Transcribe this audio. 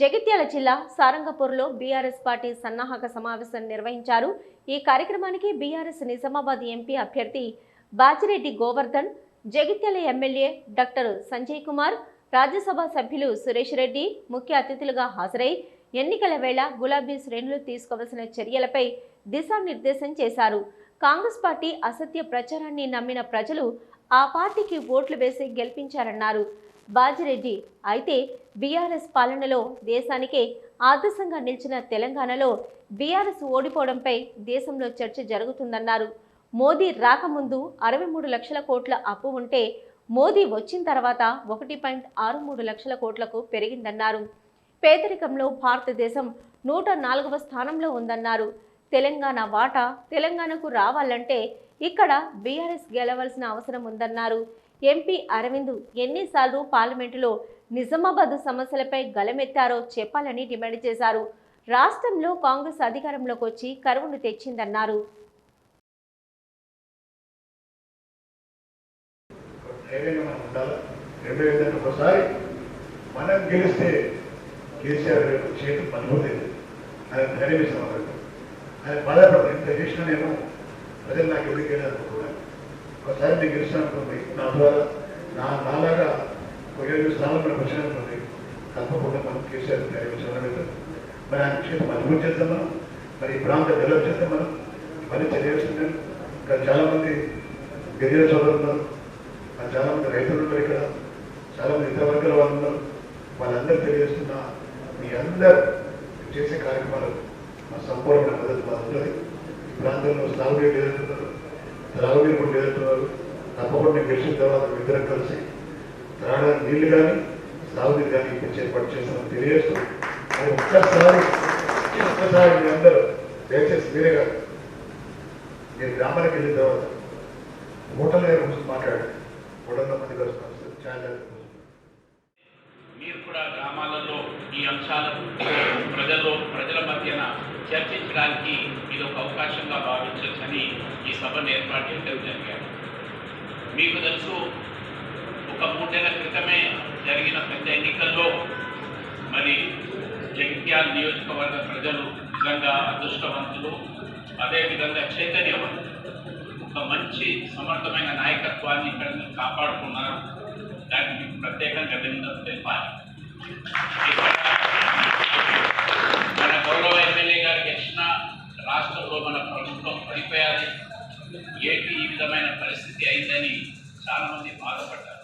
జగిత్యాల జిల్లా సారంగపూర్లో BRS party సన్నాహక సమావేశం నిర్వహించారు. ఈ కార్యక్రమానికి బీఆర్ఎస్ నిజామాబాద్ ఎంపీ అభ్యర్థి బాజిరెడ్డి గోవర్ధన్ జగిత్యాల ఎమ్మెల్యే డాక్టర్ సంజయ్ కుమార్ రాజ్యసభ సభ్యులు సురేష్ రెడ్డి ముఖ్య అతిథులుగా హాజరై ఎన్నికల వేళ గులాబీ శ్రేణులు తీసుకోవలసిన చర్యలపై దిశానిర్దేశం చేశారు. కాంగ్రెస్ పార్టీ అసత్య ప్రచారాన్ని నమ్మిన ప్రజలు ఆ పార్టీకి ఓట్లు వేసి గెలిపించారన్నారు. బాజిరెడ్డి. అయితే బీఆర్ఎస్ పాలనలో దేశానికే ఆదర్శంగా నిలిచిన తెలంగాణలో బీఆర్ఎస్ ఓడిపోవడంపై దేశంలో చర్చ జరుగుతుందన్నారు. మోదీ రాకముందు అరవై మూడు లక్షల కోట్ల అప్పు ఉంటే మోదీ వచ్చిన తర్వాత ఒకటి పాయింట్ ఆరు మూడు లక్షల కోట్లకు పెరిగిందన్నారు. పేదరికంలో భారతదేశం నూట నాలుగవ స్థానంలో ఉందన్నారు. తెలంగాణ వాటా తెలంగాణకు రావాలంటే ఇక్కడ బీఆర్ఎస్ గెలవలసిన అవసరం ఉందన్నారు. ఎంపీ అరవింద్ ఎన్నిసార్లు పార్లమెంటులో నిజామాబాద్ సమస్యలపై గలమెత్తారో చెప్పాలని డిమాండ్ చేశారు. రాష్ట్రంలో కాంగ్రెస్ అధికారంలోకి వచ్చి కరువును తెచ్చిందన్నారు. మనం గెలిస్తే కేసీఆర్ రేపు చేతులు ఆయన ధైర్యం ఇస్తాం. ఆయన బాధపడతాం ఇంత చేసినా నేను ప్రజలు నాకు ఎవరికి వెళ్ళాను ఒకసారి నేను గెలిచాను అనుకోండి నా ద్వారా నా నాలాగా ఒక ఏడు స్థానంలో వచ్చిననుకోండి తప్పకుండా మనం కేసీఆర్ ధైర్యం మరి ఆయన చేతులు మజబూత్ చేద్దాం మనం. మరి ఈ ప్రాంతం డెవలప్ చేద్దాం మనం. ఇవన్నీ తెలియజేస్తున్నాను ఇక్కడ చాలామంది గిరిజన సోదరులు ఉన్నారు. మరి చాలా రైతులు ఉన్నారు ఇక్కడ. చాలామంది ఇతర వర్గాల వాళ్ళు ఉన్నారు. వాళ్ళందరూ తెలియజేస్తున్న మీ అందరు చేసే కార్యక్రమాలు మా సంపూర్ణ మద్దతు మా ఉంటుంది ఈ ప్రాంతంలో సాగునీరు ఎదుర్కొన్నారు త్రాగునీరు కూడా ఎదుర్కొన్నారు తప్పకుండా గెలిచిన తర్వాత ఇద్దరం కలిసి త్రాగడానికి నీళ్ళు కానీ సాగునీరు కానీ ఇప్పించి ఏర్పాటు చేస్తామని తెలియజేస్తూ అది ఒక్కసారి ఒక్కసారి మీ అందరూ దయచేసి మీరే కాదు మీరు గ్రామానికి వెళ్ళిన తర్వాత హోటల్ దగ్గర కూర్చొని మాట్లాడండి. హోటల్లో మంది కలుసుకొని ఛాయ్ తాగుతూ మీరు కూడా గ్రామాలలో ఈ అంశాలను ప్రజల్లో ప్రజల మధ్యన చర్చించడానికి ఇది ఒక అవకాశంగా భావించవచ్చని ఈ సభను ఏర్పాటు చేయడం జరిగారు మీకు తెలుసు ఒక మూడు నెలల క్రితమే జరిగిన పెద్ద ఎన్నికల్లో మరి జగిత్యాల నియోజకవర్గ ప్రజలు నిజంగా అదృష్టవంతులు అదేవిధంగా చైతన్యవంతులు. ఒక మంచి సమర్థమైన నాయకత్వాన్ని ఇక్కడ మీరు కాపాడుకున్నారు? దానికి ప్రత్యేకంగా అభినందనలు తెలిపాలి ఇక్కడ మన గౌరవ ఎమ్మెల్యే గారు గెలిచిన రాష్ట్రంలో మన ప్రభుత్వం ఏంటి ఈ విధమైన పరిస్థితి అయిందని చాలా మంది బాధపడ్డారు.